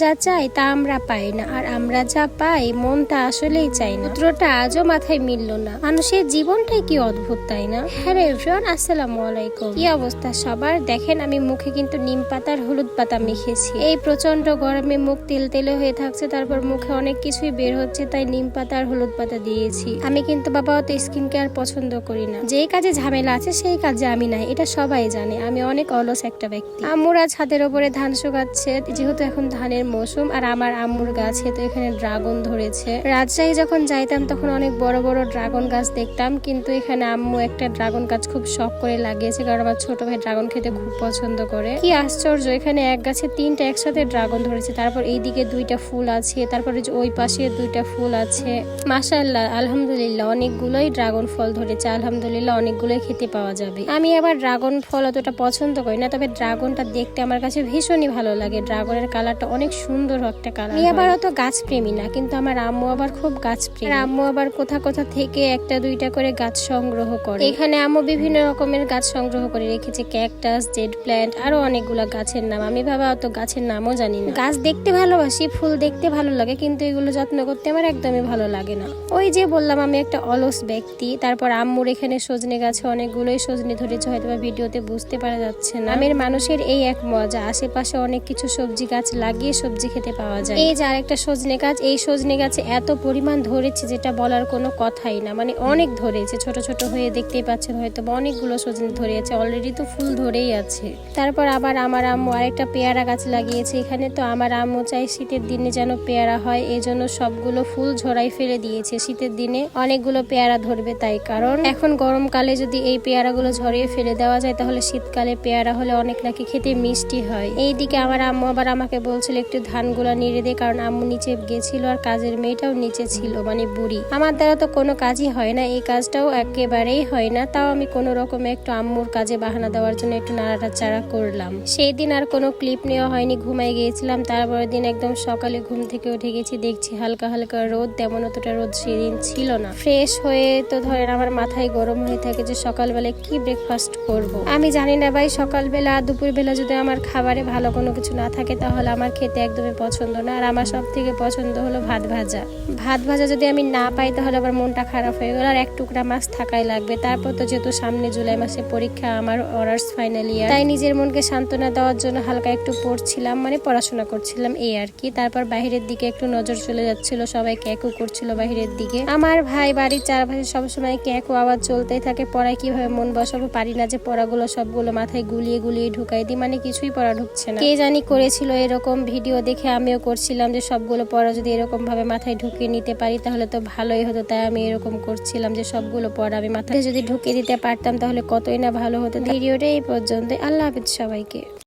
যা চাই তা আমরা পাই না, আর আমরা যা পাই মনটা আসলেই চাই না। সূত্রটা আজও মাথায় মিলল না। মানুষের জীবনটাই কি অদ্ভুত, তাই না? হ্যালো এভরিওয়ান, আসসালামু আলাইকুম। কি অবস্থা সবার? দেখেন, আমি মুখে কিন্তু নিম পাতার হলুদ পাতা মেখেছি। এই প্রচণ্ড গরমে মুখ তেল তেলে হয়ে থাকছে, তারপর মুখে অনেক কিছুই বের হচ্ছে, তাই নিম পাতা আর হলুদ পাতা দিয়েছি। আমি কিন্তু বাবা অত স্কিন কেয়ার পছন্দ করি না। যেই কাজে ঝামেলা আছে, সেই কাজে আমি নাই, এটা সবাই জানে। আমি অনেক অলস একটা ব্যক্তি। আম্মুরা ছাদের ওপরে ধান শুকাচ্ছে, যেহেতু এখন ধানের মৌসুম আর আমার আম্মুর গাছে তো এখানে ড্রাগন ধরেছে। রাজশাহী যখন যাইতাম তখন অনেক বড় বড় ড্রাগন গাছ দেখতাম, কিন্তু এখানে আম্মু একটা ড্রাগন গাছ খুব শখ করে লাগিয়েছে, কারণ আমার ছোট ভাই ড্রাগন খেতে খুব পছন্দ করে। কি আশ্চর্য, এখানে এক গাছে তিনটা একসাথে ড্রাগন ধরেছে, তারপর এইদিকে দুইটা ফুল আছে, তারপরে ওই পাশে দুইটা ফুল আছে। মাশাআল্লাহ, আলহামদুলিল্লাহ, অনেকগুলোই ড্রাগন ফল ধরেছে, আলহামদুলিল্লাহ, অনেকগুলোই খেতে পাওয়া যাবে। আমি আবার ড্রাগন ফল অতটা পছন্দ করি না, তবে ড্রাগনটা দেখতে আমার কাছে ভীষণই ভালো লাগে। ড্রাগনের কালারটা অনেক সুন্দর একটা কালার আমি আবার অত গাছ প্রেমী না কিন্তু আমার আম্মু আবার খুব গাছ প্রেমী আম্মু আবার কোথা কোথা থেকে একটা দুইটা করে গাছ সংগ্রহ করে। এখানে আম্মু বিভিন্ন রকমের গাছ সংগ্রহ করে রেখেছে ক্যাকটাস জেড প্ল্যান্ট আরও অনেকগুলো গাছের নাম। আমি ভাবা অত গাছের নামও জানি না। গাছ দেখতে ভালোবাসি ফুল দেখতে ভালো লাগে কিন্তু এগুলো যত্ন করতে আমার একদমই ভালো লাগে না। ওই যে বললাম আমি একটা অলস ব্যক্তি তারপর আম্মুর এখানে সজনে গাছে অনেকগুলোই সজনে ধরেছে হয়তো বা ভিডিওতে বুঝতে পারা যাচ্ছে না। আমের মানুষের এই এক মজা আশেপাশে অনেক কিছু সবজি গাছ লাগিয়ে সবজি খেতে পাওয়া যায়। এই যে আরেকটা সজনে গাছ, এই সজনে গাছে এত পরিমাণ ধরেছে যেটা বলার কোনো কথাই না। মানে অনেক ধরেছে, ছোট ছোট হয়ে দেখতেই পাচ্ছেন হয়তো অনেকগুলো সজনে ধরে আছে অলরেডি তো ফুল ধরেই আছে। তারপর আবার আমার আম্মু আরেকটা পেয়ারা গাছ লাগিয়েছে, এখানে তো আমার আম্মু চাই শীতের দিনে যেন পেয়ারা হয়, এই জন্য সবগুলো ফুল ঝরাই ফেলে দিয়েছে। শীতের দিনে অনেকগুলো পেয়ারা ধরবে তাই, কারণ এখন গরমকালে যদি এই পেয়ারাগুলো ঝরিয়ে ফেলে দেওয়া যায়, তাহলে শীতকালে পেয়ারা হলে অনেক নাকি খেতে মিষ্টি হয়। এইদিকে আমার আম্মু আবার আমাকে বলছিল একটু ধানগুলো নেড়ে দে, কারণ আম্মু নিচে গেছিল আর কাজের মেয়েটাও নিচে ছিল মানে বুড়ি। আমার দ্বারা তো কোনো কাজই হয় না, এই কাজটাও একেবারেই হয় না। তাও আমি কোনো রকমে একটু আম্মুর কাজে বাহানা দেওয়ার জন্য একটু নাড়াটা চাড়া করলাম। সেই দিন আর কোনো ক্লিপ নেওয়া হয়নি ঘুমাই গিয়েছিলাম। তারপরের দিন একদম সকালে ঘুম থেকে উঠে গেছি, দেখছি হালকা হালকা রোদ, তেমন অতটা রোদ সেদিন ছিল না। ফ্রেশ হয়ে তো ধরেন আমার মাথায় গরম হয়ে থাকে যে সকালবেলায় কি ব্রেকফাস্ট করব। আমি জানি না ভাই, সকালবেলা দুপুরবেলা যদি আমার খাবারে ভালো কোনো কিছু না থাকে, তাহলে আমার খেতে একদমই পছন্দ না। আর আমার সব থেকে পছন্দ হলো ভাত ভাজা। ভাত ভাজা যদি আমি না পাই তাহলে আবার মনটা খারাপ হয়ে গেল। আর এক টুকরা মাছ থাকাই লাগবে। তারপর তো যেহেতু সামনে জুলাই মাসে পরীক্ষা আমার অনার্স ফাইনাল ইয়ার তাই নিজের মনকে সান্ত্বনা দেওয়ার জন্য হালকা একটু পড়ছিলাম মানে পড়াশোনা করছিলাম, এই আর কি। তারপর বাইরের দিকে একটু নজর চলে যাচ্ছিল, সবাই ক্যাকু করছিল বাইরের দিকে। আমার ভাই বাড়ির চারপাশে সবসময় ক্যাকু আওয়াজ চলতেই থাকে। পড়ায় কীভাবে মন বসাবো পারি না যে পড়াগুলো সবগুলো মাথায় গুলিয়ে গুলিয়ে ঢুকাই দিই মানে কিছুই পড়া ঢুকছে না। কে জানি করেছিল এরকম ভিডিও দেখে আমিও করছিলাম যে সবগুলো পড়া যদি এরকমভাবে মাথায় ঢুকিয়ে নিতে পারি, তাহলে তো ভালোই হতো। তাই আমি এরকম করছিলাম যে সবগুলো পড়া আমি মাথায় যদি ঢুকিয়ে দিতে পারতাম, তাহলে কতই না ভালো হতো। ভিডিওটা এই পর্যন্ত আল্লাহ হাফিজ সবাইকে।